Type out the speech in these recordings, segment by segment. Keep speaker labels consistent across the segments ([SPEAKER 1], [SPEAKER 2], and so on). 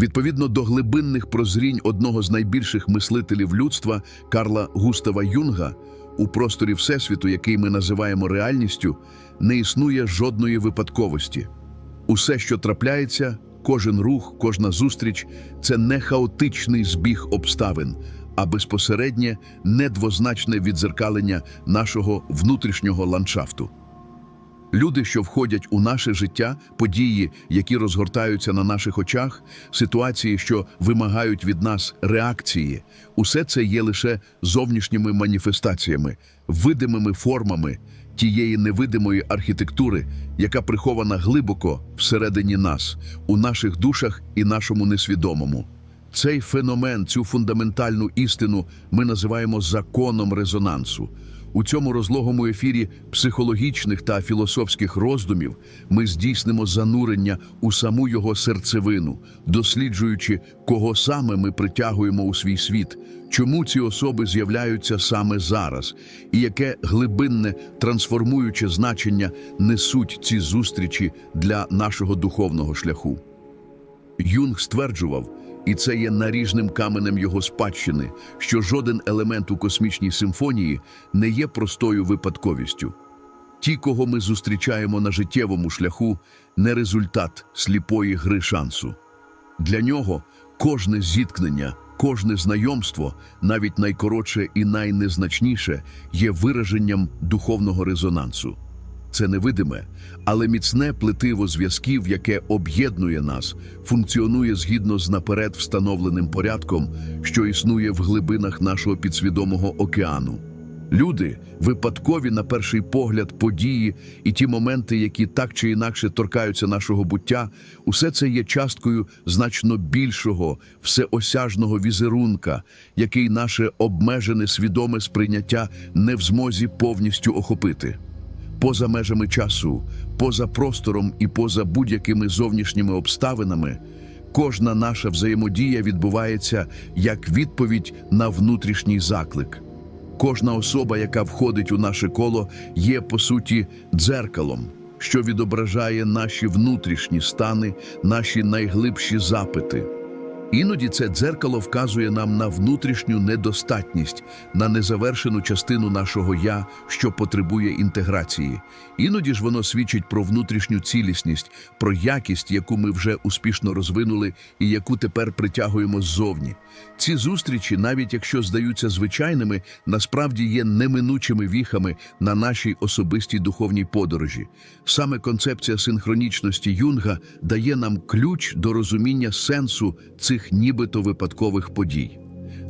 [SPEAKER 1] Відповідно до глибинних прозрінь одного з найбільших мислителів людства Карла Густава Юнга, у просторі Всесвіту, який ми називаємо реальністю, не існує жодної випадковості. Усе, що трапляється, кожен рух, кожна зустріч це не хаотичний збіг обставин, а безпосереднє недвозначне відзеркалення нашого внутрішнього ландшафту. Люди, що входять у наше життя, події, які розгортаються на наших очах, ситуації, що вимагають від нас реакції, усе це є лише зовнішніми маніфестаціями, видимими формами тієї невидимої архітектури, яка прихована глибоко всередині нас, у наших душах і нашому несвідомому. Цей феномен, цю фундаментальну істину ми називаємо законом резонансу. У цьому розлогому ефірі психологічних та філософських роздумів ми здійснимо занурення у саму його серцевину, досліджуючи, кого саме ми притягуємо у свій світ, чому ці особи з'являються саме зараз, і яке глибинне трансформуюче значення несуть ці зустрічі для нашого духовного шляху. Юнг стверджував, і це є наріжним каменем його спадщини, що жоден елемент у космічній симфонії не є простою випадковістю. Ті, кого ми зустрічаємо на життєвому шляху, не результат сліпої гри шансу. Для нього кожне зіткнення, кожне знайомство, навіть найкоротше і найнезначніше, є вираженням духовного резонансу. Це невидиме, але міцне плетиво зв'язків, яке об'єднує нас, функціонує згідно з наперед встановленим порядком, що існує в глибинах нашого підсвідомого океану. Люди випадкові на перший погляд події і ті моменти, які так чи інакше торкаються нашого буття, усе це є часткою значно більшого, всеосяжного візерунка, який наше обмежене свідоме сприйняття не в змозі повністю охопити поза межами часу, поза простором і поза будь-якими зовнішніми обставинами, кожна наша взаємодія відбувається як відповідь на внутрішній заклик. Кожна особа, яка входить у наше коло, є по суті дзеркалом, що відображає наші внутрішні стани, наші найглибші запити. Іноді це дзеркало вказує нам на внутрішню недостатність, на незавершену частину нашого я, що потребує інтеграції. Іноді ж воно свідчить про внутрішню цілісність, про якість, яку ми вже успішно розвинули і яку тепер притягуємо ззовні. Ці зустрічі, навіть якщо здаються звичайними, насправді є неминучими віхами на нашій особистій духовній подорожі. Саме концепція синхронічності Юнга дає нам ключ до розуміння сенсу цих нібито випадкових подій.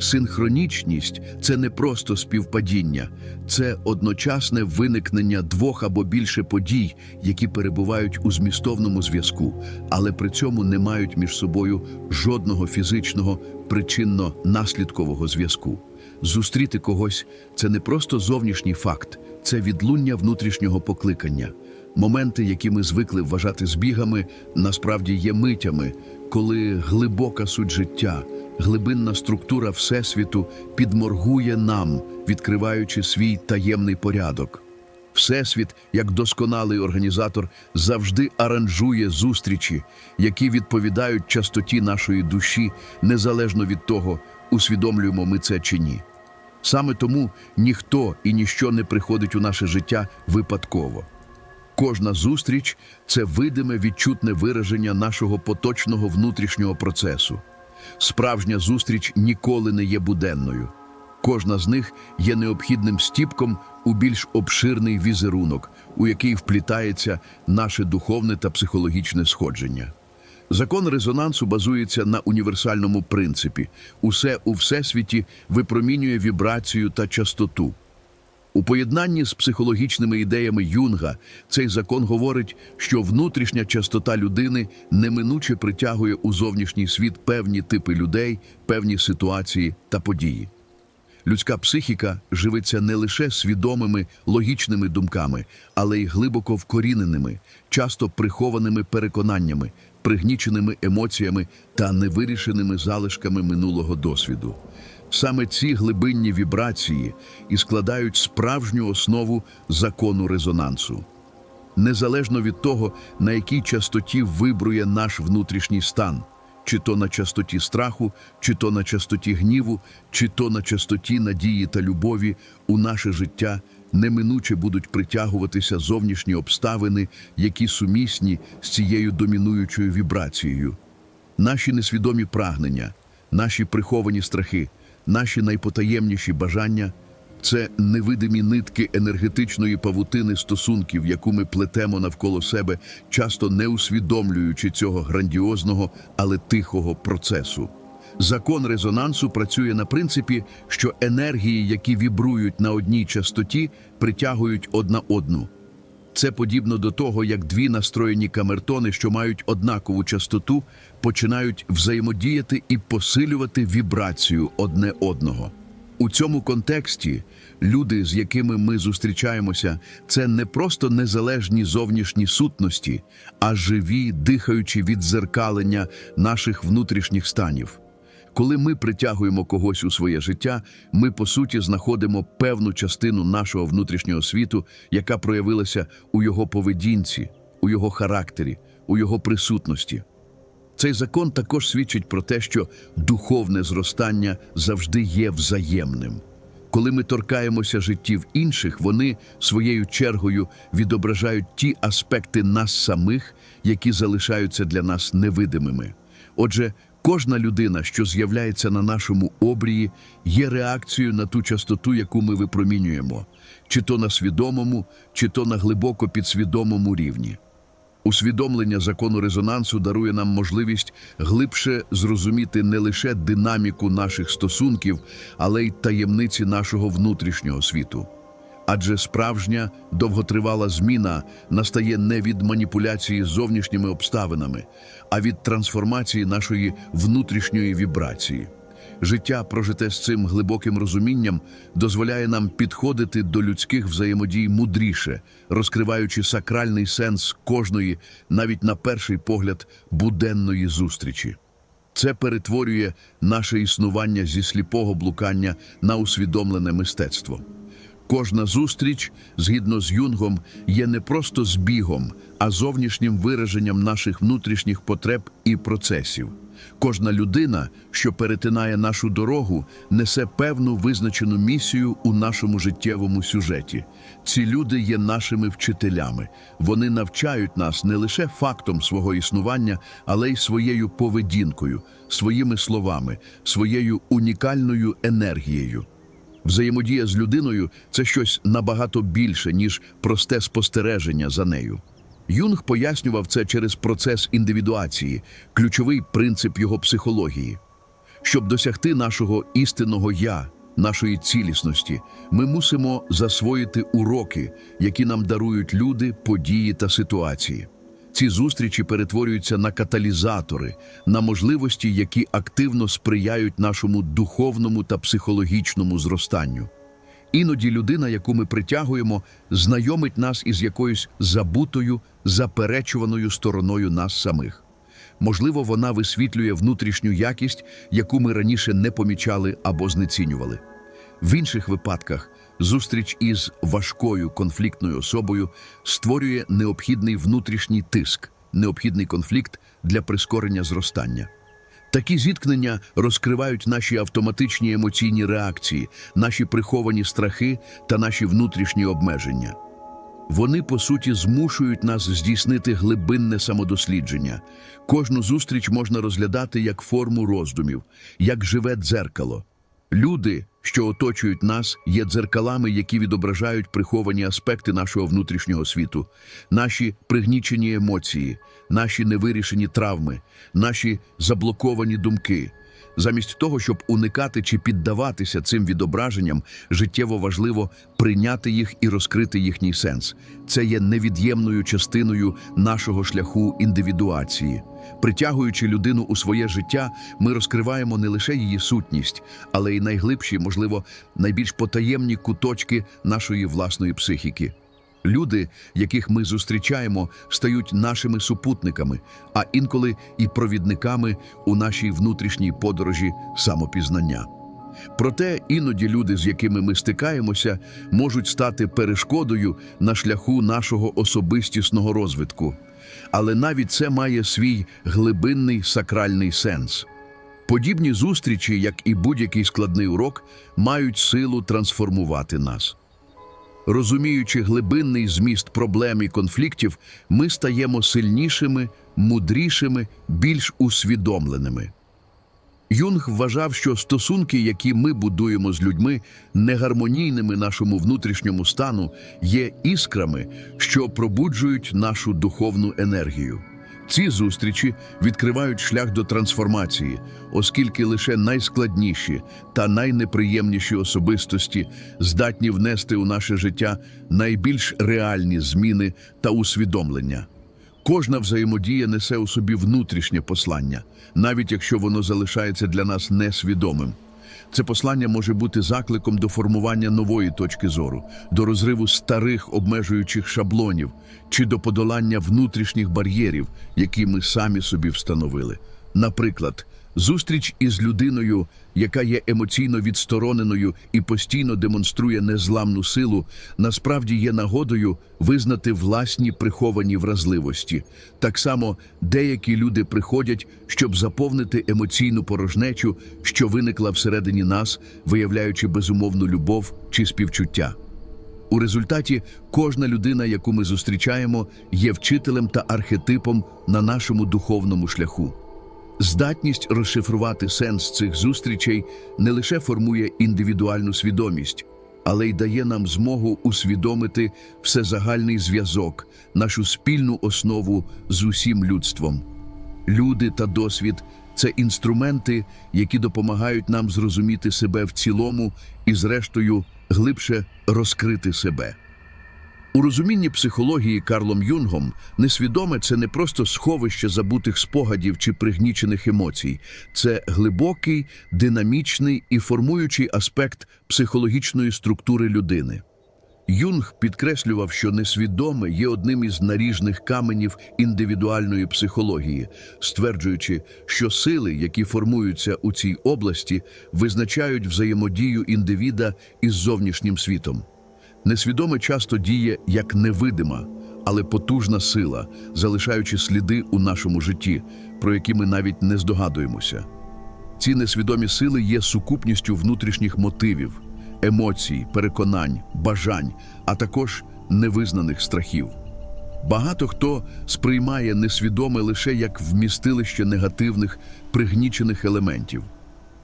[SPEAKER 1] Синхронічність це не просто співпадіння, це одночасне виникнення двох або більше подій, які перебувають у змістовному зв'язку, але при цьому не мають між собою жодного фізичного причинно-наслідкового зв'язку. Зустріти когось це не просто зовнішній факт, це відлуння внутрішнього покликання. Моменти, які ми звикли вважати збігами, насправді є митями, коли глибока суть життя, глибинна структура Всесвіту підморгує нам, відкриваючи свій таємний порядок. Всесвіт, як досконалий організатор, завжди аранжує зустрічі, які відповідають частоті нашої душі, незалежно від того, усвідомлюємо ми це чи ні. Саме тому ніхто і ніщо не приходить у наше життя випадково. Кожна зустріч це видиме відчутне вираження нашого поточного внутрішнього процесу. Справжня зустріч ніколи не є буденною. Кожна з них є необхідним стіпком у більш обширний візерунок, у який вплітається наше духовне та психологічне сходження. Закон резонансу базується на універсальному принципі: усе у всесвіті випромінює вібрацію та частоту. У поєднанні з психологічними ідеями Юнга цей закон говорить, що внутрішня частота людини неминуче притягує у зовнішній світ певні типи людей, певні ситуації та події. Людська психіка живиться не лише свідомими логічними думками, але й глибоко вкоріненими, часто прихованими переконаннями, пригніченими емоціями та невирішеними залишками минулого досвіду. Саме ці глибинні вібрації і складають справжню основу закону резонансу. Незалежно від того, на якій частоті вибрує наш внутрішній стан, чи то на частоті страху, чи то на частоті гніву, чи то на частоті надії та любові, у наше життя неминуче будуть притягуватися зовнішні обставини, які сумісні з цією домінуючою вібрацією. Наші несвідомі прагнення, наші приховані страхи, наші найпотаємніші бажання це невидимі нитки енергетичної павутини стосунків, яку ми плетемо навколо себе, часто не усвідомлюючи цього грандіозного, але тихого процесу. Закон резонансу працює на принципі, що енергії, які вібрують на одній частоті, притягують одна одну. Це подібно до того, як дві настроєні камертони, що мають однакову частоту, починають взаємодіяти і посилювати вібрацію одне одного. У цьому контексті люди, з якими ми зустрічаємося, це не просто незалежні зовнішні сутності, а живі, дихаючі віддзеркалення наших внутрішніх станів. Коли ми притягуємо когось у своє життя, ми по суті знаходимо певну частину нашого внутрішнього світу, яка проявилася у його поведінці, у його характері, у його присутності. Цей закон також свідчить про те, що духовне зростання завжди є взаємним. Коли ми торкаємося життів інших, вони своєю чергою відображають ті аспекти нас самих, які залишаються для нас невидимими. Отже, кожна людина, що з'являється на нашому обрії, є реакцією на ту частоту, яку ми випромінюємо, чи то на свідомому, чи то на глибоко підсвідомому рівні. Усвідомлення закону резонансу дарує нам можливість глибше зрозуміти не лише динаміку наших стосунків, але й таємниці нашого внутрішнього світу. Адже справжня довготривала зміна настає не від маніпуляції зовнішніми обставинами, а від трансформації нашої внутрішньої вібрації. Життя, прожите з цим глибоким розумінням, дозволяє нам підходити до людських взаємодій мудріше, розкриваючи сакральний сенс кожної, навіть на перший погляд, буденної зустрічі. Це перетворює наше існування зі сліпого блукання на усвідомлене мистецтво. Кожна зустріч, згідно з Юнгом, є не просто збігом, а зовнішнім вираженням наших внутрішніх потреб і процесів. Кожна людина, що перетинає нашу дорогу, несе певну визначену місію у нашому життєвому сюжеті. Ці люди є нашими вчителями. Вони навчають нас не лише фактом свого існування, але й своєю поведінкою, своїми словами, своєю унікальною енергією. Взаємодія з людиною це щось набагато більше, ніж просте спостереження за нею. Юнг пояснював це через процес індивідуації, ключовий принцип його психології. Щоб досягти нашого істинного я, нашої цілісності, ми мусимо засвоїти уроки, які нам дарують люди, події та ситуації. Ці зустрічі перетворюються на каталізатори, на можливості, які активно сприяють нашому духовному та психологічному зростанню. Іноді людина, яку ми притягуємо, знайомить нас із якоюсь забутою, заперечуваною стороною нас самих. Можливо, вона висвітлює внутрішню якість, яку ми раніше не помічали або знецінювали. В інших випадках зустріч із важкою конфліктною особою створює необхідний внутрішній тиск, необхідний конфлікт для прискорення зростання. Такі зіткнення розкривають наші автоматичні емоційні реакції, наші приховані страхи та наші внутрішні обмеження. Вони, по суті, змушують нас здійснити глибинне самодослідження. Кожну зустріч можна розглядати як форму роздумів, як живе дзеркало. Люди, що оточують нас, є дзеркалами, які відображають приховані аспекти нашого внутрішнього світу, наші пригнічені емоції, наші невирішені травми, наші заблоковані думки. Замість того, щоб уникати чи піддаватися цим відображенням, життєво важливо прийняти їх і розкрити їхній сенс. Це є невід'ємною частиною нашого шляху індивідуації. Притягуючи людину у своє життя, ми розкриваємо не лише її сутність, але й найглибші, можливо, найбільш потаємні куточки нашої власної психіки. Люди, яких ми зустрічаємо, стають нашими супутниками, а інколи і провідниками у нашій внутрішній подорожі самопізнання. Проте іноді люди, з якими ми стикаємося, можуть стати перешкодою на шляху нашого особистісного розвитку. але навіть це має свій глибинний сакральний сенс. Подібні зустрічі, як і будь-який складний урок, мають силу трансформувати нас. Розуміючи глибинний зміст проблем і конфліктів, ми стаємо сильнішими, мудрішими, більш усвідомленими. Юнг вважав, що стосунки, які ми будуємо з людьми, негармонійними нашому внутрішньому стану, є іскрами, що пробуджують нашу духовну енергію. Ці зустрічі відкривають шлях до трансформації, оскільки лише найскладніші та найнеприємніші особистості здатні внести у наше життя найбільш реальні зміни та усвідомлення. Кожна взаємодія несе у собі внутрішнє послання, навіть якщо воно залишається для нас несвідомим. Це послання може бути закликом до формування нової точки зору, до розриву старих обмежуючих шаблонів чи до подолання внутрішніх бар'єрів, які ми самі собі встановили. Наприклад, зустріч із людиною, яка є емоційно відстороненою і постійно демонструє незламну силу, насправді є нагодою визнати власні приховані вразливості. Так само деякі люди приходять, щоб заповнити емоційну порожнечу, що виникла всередині нас, виявляючи безумовну любов чи співчуття. У результаті кожна людина, яку ми зустрічаємо, є вчителем та архетипом на нашому духовному шляху. Здатність розшифрувати сенс цих зустрічей не лише формує індивідуальну свідомість, але й дає нам змогу усвідомити всезагальний зв'язок, нашу спільну основу з усім людством. Люди та досвід це інструменти, які допомагають нам зрозуміти себе в цілому і, зрештою, глибше розкрити себе. У розумінні психології Карлом Юнгом несвідоме це не просто сховище забутих спогадів чи пригнічених емоцій, це глибокий, динамічний і формуючий аспект психологічної структури людини. Юнг підкреслював, що несвідоме є одним із наріжних каменів індивідуальної психології, стверджуючи, що сили, які формуються у цій області, визначають взаємодію індивіда із зовнішнім світом. Несвідоме часто діє як невидима, але потужна сила, залишаючи сліди у нашому житті, про які ми навіть не здогадуємося. Ці несвідомі сили є сукупністю внутрішніх мотивів, емоцій, переконань, бажань, а також невизнаних страхів. Багато хто сприймає несвідоме лише як вмістилище негативних, пригнічених елементів.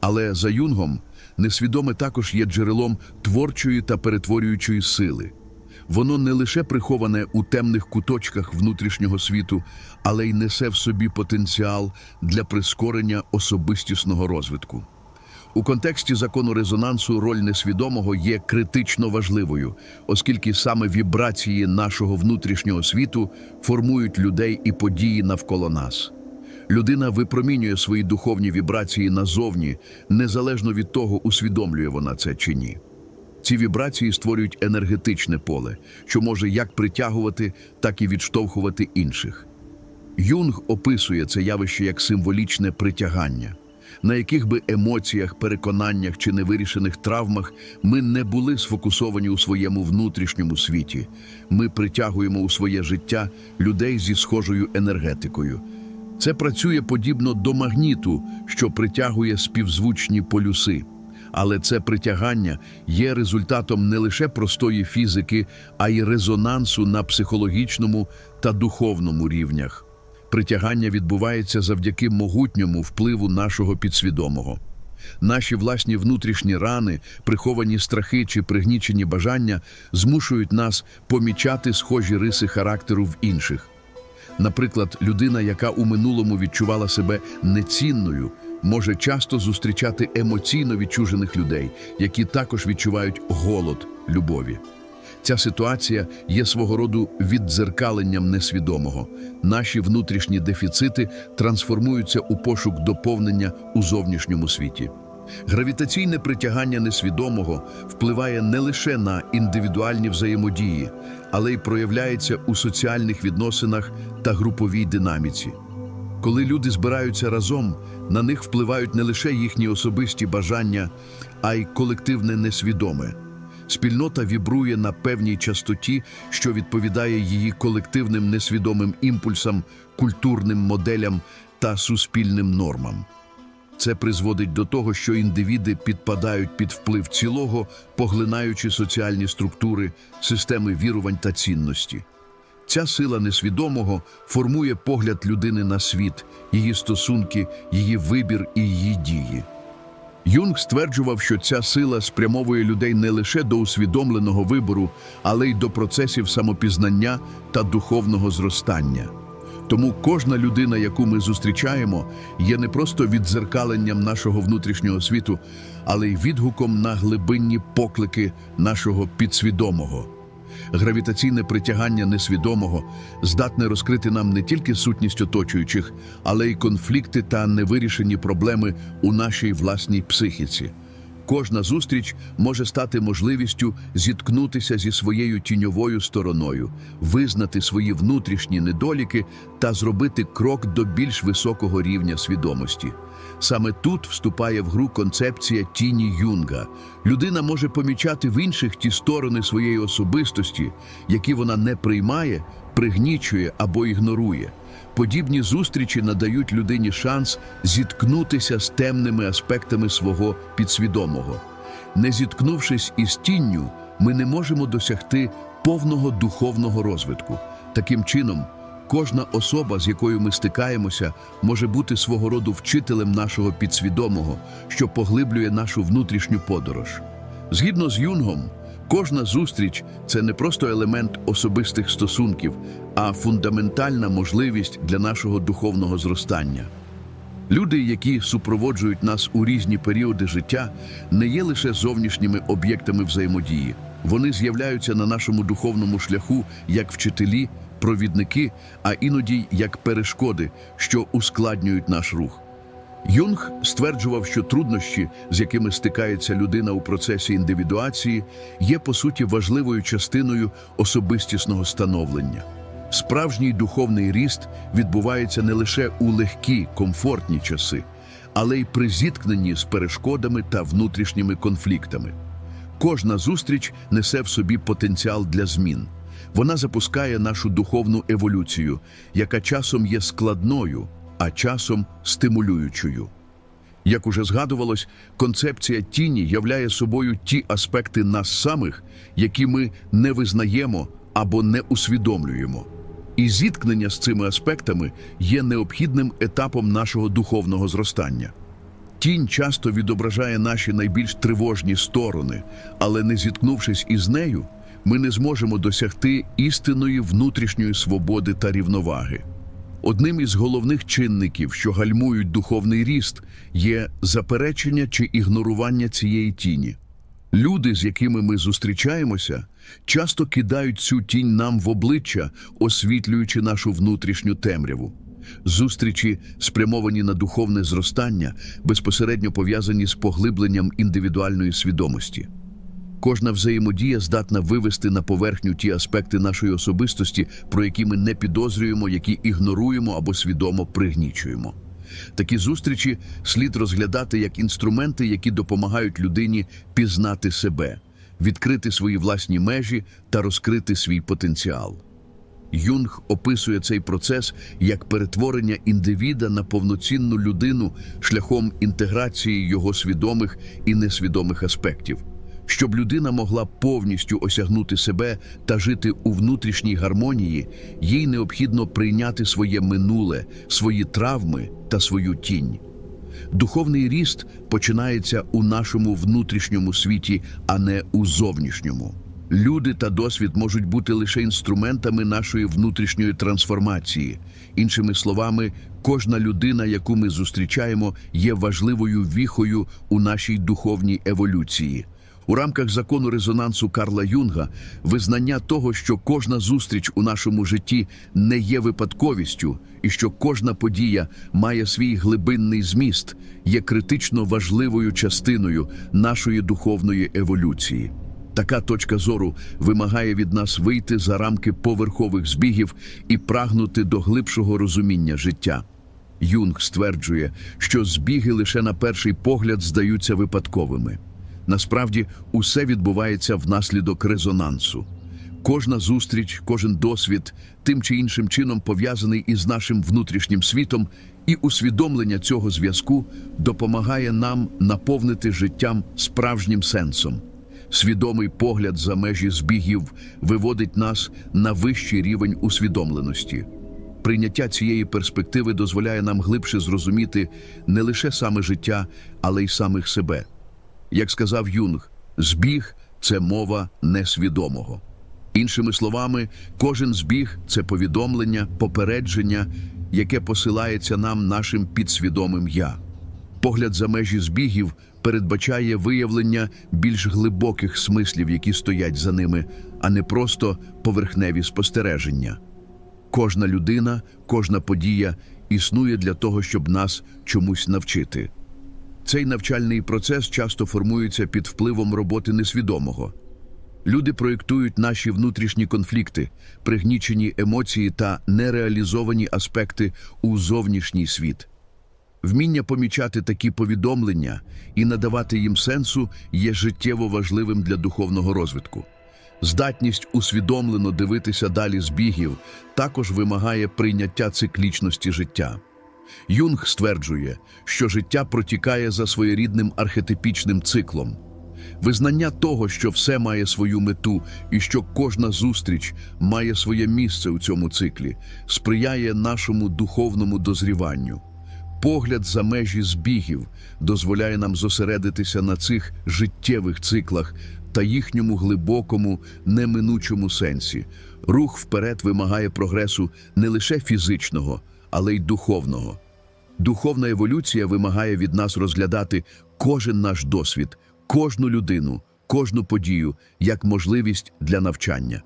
[SPEAKER 1] Але за Юнгом несвідоме також є джерелом творчої та перетворюючої сили. Воно не лише приховане у темних куточках внутрішнього світу, але й несе в собі потенціал для прискорення особистісного розвитку. У контексті закону резонансу роль несвідомого є критично важливою, оскільки саме вібрації нашого внутрішнього світу формують людей і події навколо нас. Людина випромінює свої духовні вібрації назовні, незалежно від того, усвідомлює вона це чи ні. Ці вібрації створюють енергетичне поле, що може як притягувати, так і відштовхувати інших. Юнг описує це явище як символічне притягання, на яких би емоціях, переконаннях чи невирішених травмах ми не були сфокусовані у своєму внутрішньому світі. Ми притягуємо у своє життя людей зі схожою енергетикою. Це працює подібно до магніту, що притягує співзвучні полюси. Але це притягання є результатом не лише простої фізики, а й резонансу на психологічному та духовному рівнях. Притягання відбувається завдяки могутньому впливу нашого підсвідомого. Наші власні внутрішні рани, приховані страхи чи пригнічені бажання змушують нас помічати схожі риси характеру в інших. Наприклад, людина, яка у минулому відчувала себе нецінною, може часто зустрічати емоційно відчужених людей, які також відчувають голод любові. Ця ситуація є свого роду віддзеркаленням несвідомого. Наші внутрішні дефіцити трансформуються у пошук доповнення у зовнішньому світі. Гравітаційне притягання несвідомого впливає не лише на індивідуальні взаємодії, але й проявляється у соціальних відносинах та груповій динаміці. Коли люди збираються разом, на них впливають не лише їхні особисті бажання, а й колективне несвідоме. Спільнота вібрує на певній частоті, що відповідає її колективним несвідомим імпульсам, культурним моделям та суспільним нормам. Це призводить до того, що індивіди підпадають під вплив цілого, поглинаючи соціальні структури, системи вірувань та цінності. Ця сила несвідомого формує погляд людини на світ, її стосунки, її вибір і її дії. Юнг стверджував, що ця сила спрямовує людей не лише до усвідомленого вибору, але й до процесів самопізнання та духовного зростання. Тому кожна людина, яку ми зустрічаємо, є не просто віддзеркаленням нашого внутрішнього світу, але й відгуком на глибинні поклики нашого підсвідомого. Гравітаційне притягання несвідомого здатне розкрити нам не тільки сутність оточуючих, але й конфлікти та невирішені проблеми у нашій власній психіці. Кожна зустріч може стати можливістю зіткнутися зі своєю тіньовою стороною, визнати свої внутрішні недоліки та зробити крок до більш високого рівня свідомості. Саме тут вступає в гру концепція тіні Юнга. Людина може помічати в інших ті сторони своєї особистості, які вона не приймає, пригнічує або ігнорує. Подібні зустрічі надають людині шанс зіткнутися з темними аспектами свого підсвідомого. Не зіткнувшись із тінню, ми не можемо досягти повного духовного розвитку. Таким чином, кожна особа, з якою ми стикаємося, може бути свого роду вчителем нашого підсвідомого, що поглиблює нашу внутрішню подорож. Згідно з Юнгом, кожна зустріч це не просто елемент особистих стосунків, а фундаментальна можливість для нашого духовного зростання. Люди, які супроводжують нас у різні періоди життя, не є лише зовнішніми об'єктами взаємодії. Вони з'являються на нашому духовному шляху як вчителі, провідники, а іноді як перешкоди, що ускладнюють наш рух. Юнг стверджував, що труднощі, з якими стикається людина у процесі індивідуації, є по суті важливою частиною особистісного становлення. Справжній духовний ріст відбувається не лише у легкі, комфортні часи, але й при зіткненні з перешкодами та внутрішніми конфліктами. Кожна зустріч несе в собі потенціал для змін. Вона запускає нашу духовну еволюцію, яка часом є складною, а часом стимулюючою. Як уже згадувалось, концепція тіні являє собою ті аспекти нас самих, які ми не визнаємо або не усвідомлюємо. І зіткнення з цими аспектами є необхідним етапом нашого духовного зростання. Тінь часто відображає наші найбільш тривожні сторони, але не зіткнувшись із нею, ми не зможемо досягти істинної внутрішньої свободи та рівноваги. Одним із головних чинників, що гальмують духовний ріст, є заперечення чи ігнорування цієї тіні. Люди, з якими ми зустрічаємося, часто кидають цю тінь нам в обличчя, освітлюючи нашу внутрішню темряву. Зустрічі, спрямовані на духовне зростання, безпосередньо пов'язані з поглибленням індивідуальної свідомості. Кожна взаємодія здатна вивести на поверхню ті аспекти нашої особистості, про які ми не підозрюємо, які ігноруємо або свідомо пригнічуємо. Такі зустрічі слід розглядати як інструменти, які допомагають людині пізнати себе, відкрити свої власні межі та розкрити свій потенціал. Юнг описує цей процес як перетворення індивіда на повноцінну людину шляхом інтеграції його свідомих і несвідомих аспектів. Щоб людина могла повністю осягнути себе та жити у внутрішній гармонії, їй необхідно прийняти своє минуле, свої травми та свою тінь. Духовний ріст починається у нашому внутрішньому світі, а не у зовнішньому. Люди та досвід можуть бути лише інструментами нашої внутрішньої трансформації. Іншими словами, кожна людина, яку ми зустрічаємо, є важливою віхою у нашій духовній еволюції. У рамках закону резонансу Карла Юнга визнання того, що кожна зустріч у нашому житті не є випадковістю, і що кожна подія має свій глибинний зміст, є критично важливою частиною нашої духовної еволюції. Така точка зору вимагає від нас вийти за рамки поверхових збігів і прагнути до глибшого розуміння життя. Юнг стверджує, що збіги лише на перший погляд здаються випадковими. Насправді, усе відбувається внаслідок резонансу. Кожна зустріч, кожен досвід тим чи іншим чином пов'язаний із нашим внутрішнім світом, і усвідомлення цього зв'язку допомагає нам наповнити життям справжнім сенсом. Свідомий погляд за межі збігів виводить нас на вищий рівень усвідомленості. Прийняття цієї перспективи дозволяє нам глибше зрозуміти не лише саме життя, але й самих себе. Як сказав Юнг, збіг це мова несвідомого. Іншими словами, кожен збіг це повідомлення, попередження, яке посилається нам нашим підсвідомим я. Погляд за межі збігів передбачає виявлення більш глибоких смислів, які стоять за ними, а не просто поверхневі спостереження. Кожна людина, кожна подія існує для того, щоб нас чомусь навчити. Цей навчальний процес часто формується під впливом роботи несвідомого. Люди проєктують наші внутрішні конфлікти, пригнічені емоції та нереалізовані аспекти у зовнішній світ. Вміння помічати такі повідомлення і надавати їм сенсу є життєво важливим для духовного розвитку. Здатність усвідомлено дивитися далі збігів також вимагає прийняття циклічності життя. Юнг стверджує, що життя протікає за своєрідним архетипічним циклом. Визнання того, що все має свою мету і що кожна зустріч має своє місце у цьому циклі, сприяє нашому духовному дозріванню. Погляд за межі збігів дозволяє нам зосередитися на цих життєвих циклах та їхньому глибокому, неминучому сенсі. Рух вперед вимагає прогресу не лише фізичного, але й духовного. Духовна еволюція вимагає від нас розглядати кожен наш досвід, кожну людину, кожну подію як можливість для навчання.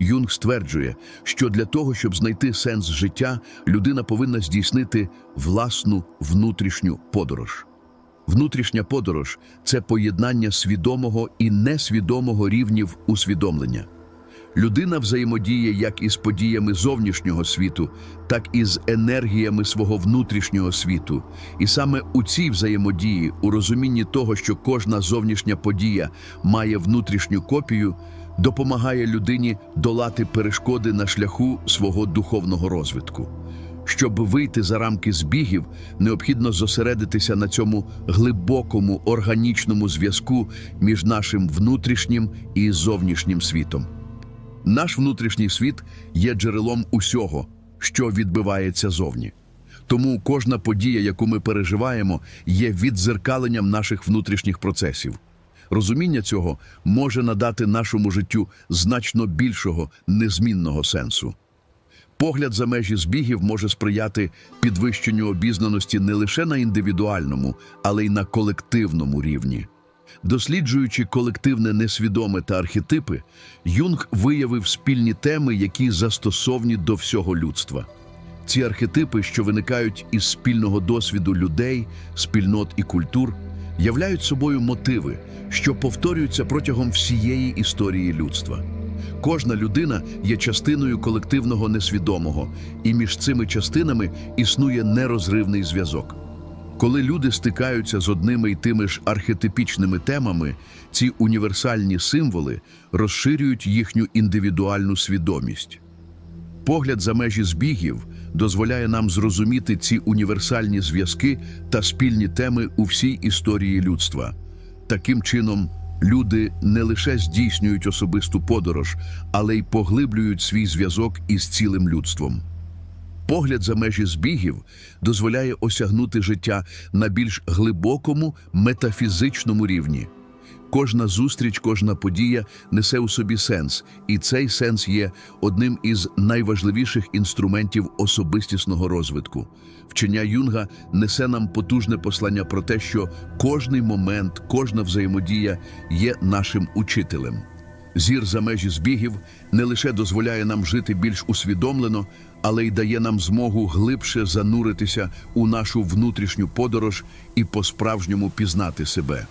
[SPEAKER 1] Юнг стверджує, що для того, щоб знайти сенс життя, людина повинна здійснити власну внутрішню подорож. Внутрішня подорож це поєднання свідомого і несвідомого рівнів усвідомлення. Людина взаємодіє як із подіями зовнішнього світу, так і з енергіями свого внутрішнього світу. І саме у цій взаємодії, у розумінні того, що кожна зовнішня подія має внутрішню копію, допомагає людині долати перешкоди на шляху свого духовного розвитку. Щоб вийти за рамки збігів, необхідно зосередитися на цьому глибокому органічному зв'язку між нашим внутрішнім і зовнішнім світом. Наш внутрішній світ є джерелом усього, що відбивається зовні. Тому кожна подія, яку ми переживаємо, є віддзеркаленням наших внутрішніх процесів. Розуміння цього може надати нашому життю значно більшого незмінного сенсу. Погляд за межі збігів може сприяти підвищенню обізнаності не лише на індивідуальному, але й на колективному рівні. Досліджуючи колективне несвідоме та архетипи, Юнг виявив спільні теми, які застосовні до всього людства. Ці архетипи, що виникають із спільного досвіду людей, спільнот і культур, являють собою мотиви, що повторюються протягом всієї історії людства. Кожна людина є частиною колективного несвідомого, і між цими частинами існує нерозривний зв'язок. Коли люди стикаються з одними й тими ж архетипічними темами, ці універсальні символи розширюють їхню індивідуальну свідомість. Погляд за межі збігів дозволяє нам зрозуміти ці універсальні зв'язки та спільні теми у всій історії людства. Таким чином, люди не лише здійснюють особисту подорож, але й поглиблюють свій зв'язок із цілим людством. Погляд за межі збігів дозволяє осягнути життя на більш глибокому метафізичному рівні. Кожна зустріч, кожна подія несе у собі сенс, і цей сенс є одним із найважливіших інструментів особистісного розвитку. Вчення Юнга несе нам потужне послання про те, що кожний момент, кожна взаємодія є нашим учителем. Зір за межі збігів не лише дозволяє нам жити більш усвідомлено, але й дає нам змогу глибше зануритися у нашу внутрішню подорож і по-справжньому пізнати себе.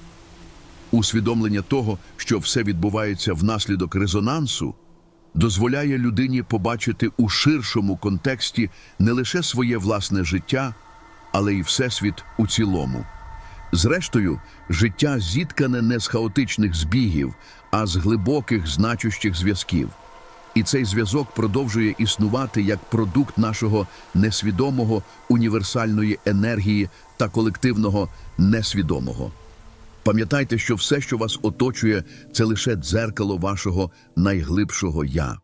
[SPEAKER 1] Усвідомлення того, що все відбувається внаслідок резонансу, дозволяє людині побачити у ширшому контексті не лише своє власне життя, але й всесвіт у цілому. Зрештою, життя зіткане не з хаотичних збігів, а з глибоких значущих зв'язків. І цей зв'язок продовжує існувати як продукт нашого несвідомого універсальної енергії та колективного несвідомого. Пам'ятайте, що все, що вас оточує, це лише дзеркало вашого найглибшого я.